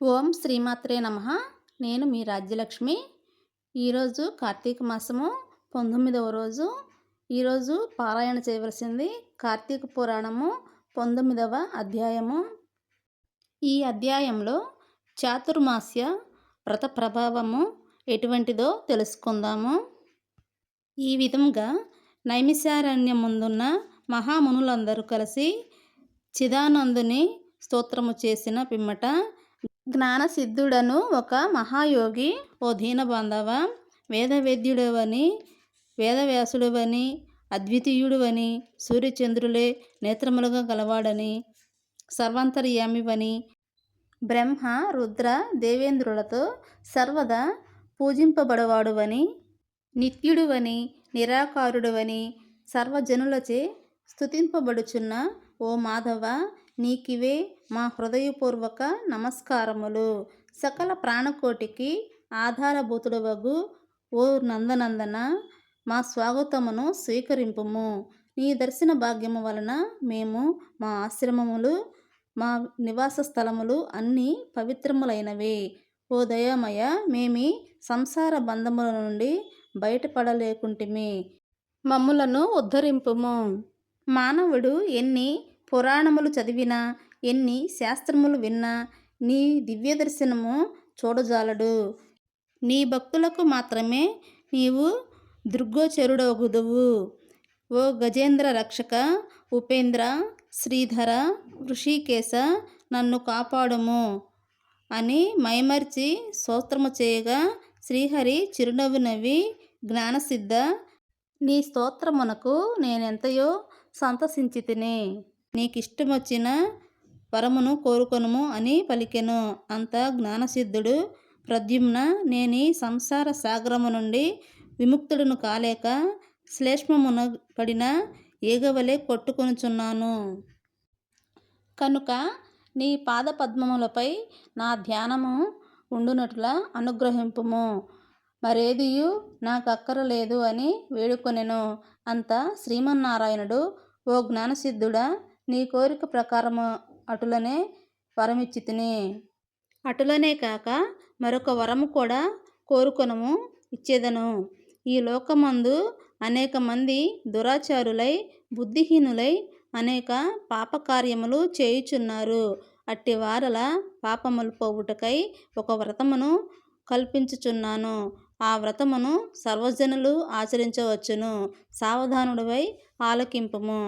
ఓం శ్రీమాత్రే నమ. నేను మీ రాజ్యలక్ష్మి. ఈరోజు కార్తీక మాసము పంతొమ్మిదవ రోజు. ఈరోజు పారాయణ చేయవలసింది కార్తీక పురాణము పంతొమ్మిదవ అధ్యాయము. ఈ అధ్యాయంలో చాతుర్మాస్య వ్రత ప్రభావము ఎటువంటిదో తెలుసుకుందాము. ఈ విధంగా నైమిషారణ్యం ముందున్న మహామునులందరూ కలిసి చిదానందుని స్తోత్రము చేసిన పిమ్మట జ్ఞానసిద్ధుడను ఒక మహాయోగి ఓ దీనబాంధవ వేదవేద్యుడవని వేదవ్యాసుడవని అద్వితీయుడువని సూర్యచంద్రులే నేత్రములుగా గలవాడని సర్వాంతర్యామివని బ్రహ్మ రుద్ర దేవేంద్రులతో సర్వదా పూజింపబడవాడువని నిత్యుడువని నిరాకారుడువని సర్వజనులచే స్తుతింపబడుచున్న ఓ మాధవ నీకివే మా హృదయపూర్వక నమస్కారములు. సకల ప్రాణకోటికి ఆధారభూతుడవగు ఓ నందనందన మా స్వాగతమును స్వీకరింపుము. నీ దర్శన భాగ్యము వలన మేము మా ఆశ్రమములు మా నివాస స్థలములు అన్నీ పవిత్రములైనవి. ఓ దయామయ మేమి సంసార బంధముల నుండి బయటపడలేకుంటిమి. మమ్ములను ఉద్ధరింపుము. మానవుడు ఎన్ని పురాణములు చదివినా ఎన్ని శాస్త్రములు విన్నా నీ దివ్య దర్శనము చూడజాలడు. నీ భక్తులకు మాత్రమే నీవు దుర్గోచరుడగుదువు ఓ గజేంద్ర రక్షక ఉపేంద్ర శ్రీధర ఋషికేశ నన్ను కాపాడుము అని మైమర్చి స్తోత్రము చేయగా శ్రీహరి చిరునవ్వు నవ్వి జ్ఞానసిద్ధ నీ స్తోత్రమునకు నేనెంతయో సంతసించితిని. నీకిష్టమొచ్చిన వరమును కోరుకొనుము అని పలికెను. అంత జ్ఞానసిద్ధుడు ప్రద్యుమ్న నేని సంసార సాగరము నుండి విముక్తుడును కాలేక శ్లేష్మమున పడిన ఏగవలే కొట్టుకొనుచున్నాను. కనుక నీ పాదపద్మములపై నా ధ్యానము ఉండునట్ల అనుగ్రహింపుము. మరేదియు నాకు అక్కరలేదు అని వేడుకొనెను. అంత శ్రీమన్నారాయణుడు ఓ జ్ఞానసిద్ధుడా నీ కోరిక ప్రకారము అటులనే వరమిచ్చి తిని అటులనే కాక మరొక వరము కూడా కోరుకొనము ఇచ్చేదను. ఈ లోకమందు అనేక మంది దురాచారులై బుద్ధిహీనులై అనేక పాపకార్యములు చేయుచున్నారు. అట్టి వారల పాపములు పోవుటకై ఒక వ్రతమును కల్పించుచున్నాను. ఆ వ్రతమును సర్వజనులు ఆచరించవచ్చును. సావధానుడివై ఆలకింపుము.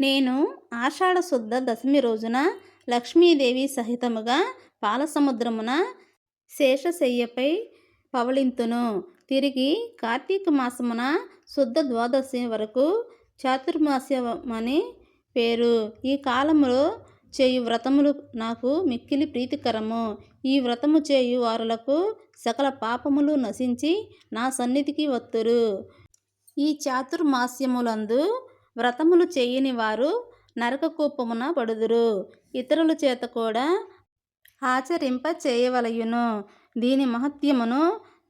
నేను ఆషాఢ శుద్ధ దశమి రోజున లక్ష్మీదేవి సహితముగా పాలసముద్రమున శేషశయ్యపై పవళింతును. తిరిగి కార్తీక మాసమున శుద్ధ ద్వాదశి వరకు చాతుర్మాస్యమని పేరు. ఈ కాలములో చేయు వ్రతములు నాకు మిక్కిలి ప్రీతికరము. ఈ వ్రతము చేయు వారులకు సకల పాపములు నశించి నా సన్నిధికి వత్తురు. ఈ చాతుర్మాస్యములందు వ్రతములు చేయని వారు నరకకూపమున పడుదురు. ఇతరుల చేత కూడా ఆచరింప చేయవలయును. దీని మహత్యమును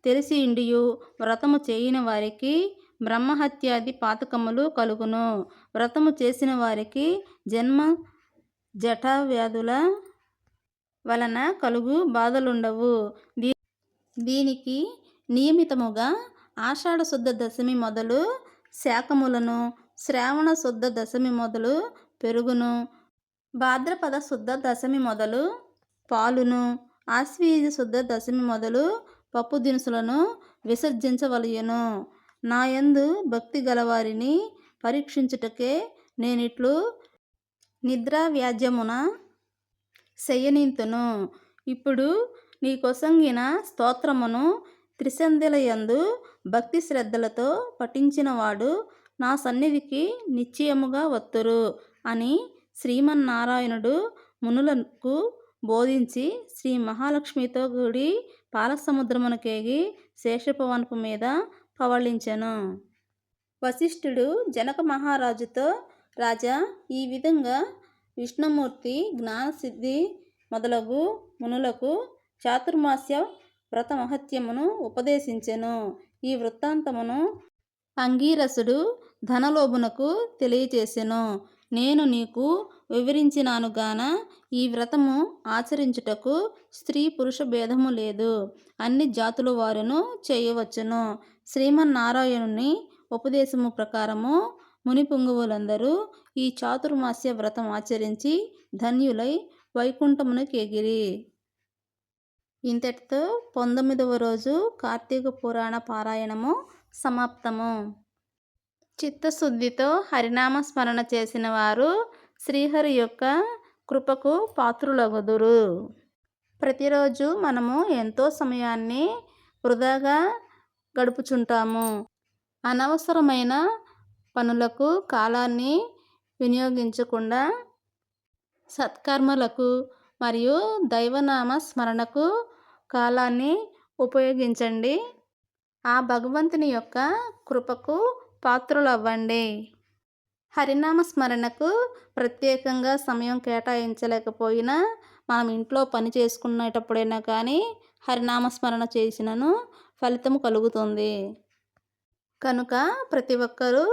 తెలిసియుండియు. వ్రతము చేయని వారికి బ్రహ్మహత్యాది పాతకములు కలుగును. వ్రతము చేసిన వారికి జన్మ జటావ్యాధుల వలన కలుగు బాధలుండవు. దీ దీనికి నియమితముగా ఆషాఢ శుద్ధ దశమి మొదలు శాఖములను శ్రావణ శుద్ధ దశమి మొదలు పెరుగును భాద్రపద శుద్ధ దశమి మొదలు పాలును ఆశ్వీజ శుద్ధ దశమి మొదలు పప్పు దినుసులను విసర్జించవలయను. నాయందు భక్తి గలవారిని పరీక్షించుటకే నేనిట్లు నిద్రా వ్యాజ్యమున శయనింతును. ఇప్పుడు నీకొసంగిన స్తోత్రమును త్రిసంధ్యలయందు భక్తి శ్రద్ధలతో పఠించినవాడు నా సన్నిధికి నిశ్చయముగా వత్తురు అని శ్రీమన్నారాయణుడు మునులకు బోధించి శ్రీ మహాలక్ష్మితో కూడి పాలసముద్రమునకేగి శేషపవనపు మీద పవళించెను. వశిష్ఠుడు జనక మహారాజుతో రాజా ఈ విధంగా విష్ణుమూర్తి జ్ఞానసిద్ధి మొదలగు మునులకు చాతుర్మాస్య వ్రత మహత్యమును ఉపదేశించెను. ఈ వృత్తాంతమును అంగీరసుడు ధనలోభునకు తెలియచేసెను. నేను నీకు వివరించినాను గాన ఈ వ్రతము ఆచరించుటకు స్త్రీ పురుష భేదము లేదు. అన్ని జాతుల వారును చేయవచ్చును. శ్రీమన్నారాయణుని ఉపదేశము ప్రకారము మునిపుంగువులందరూ ఈ చాతుర్మాస్య వ్రతం ఆచరించి ధన్యులై వైకుంఠమునకు ఎగిరి. ఇంతటితో పంతొమ్మిదవ రోజు కార్తీక పురాణ పారాయణము సమాప్తము. చిత్తశుద్ధితో హరినామ స్మరణ చేసిన వారు శ్రీహరి యొక్క కృపకు పాత్రులగుదురు. ప్రతిరోజు మనము ఎంతో సమయాన్ని వృధాగా గడుపుచుంటాము. అనవసరమైన పనులకు కాలాన్ని వినియోగించకుండా సత్కర్మలకు మరియు దైవనామ స్మరణకు కాలాన్ని ఉపయోగించండి. ఆ భగవంతుని యొక్క కృపకు పాత్రులవ్వండి. హరినామ స్మరణకు ప్రత్యేకంగా సమయం కేటాయించలేకపోయినా మనం ఇంట్లో పని చేసుకునేటప్పుడైనా కానీ హరినామ స్మరణ చేసినను ఫలితం కలుగుతుంది. కనుక ప్రతి ఒక్కరూ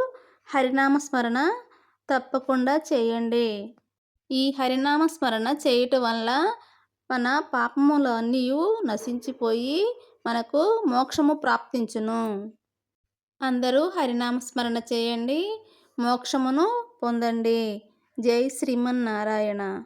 హరినామ స్మరణ తప్పకుండా చేయండి. ఈ హరినామ స్మరణ చేయటం వల్ల మన పాపములన్నీ నశించిపోయి మనకు మోక్షము ప్రాప్తించును. అందరూ హరినామ స్మరణ చేయండి. మోక్షమును పొందండి. జై శ్రీమన్నారాయణ.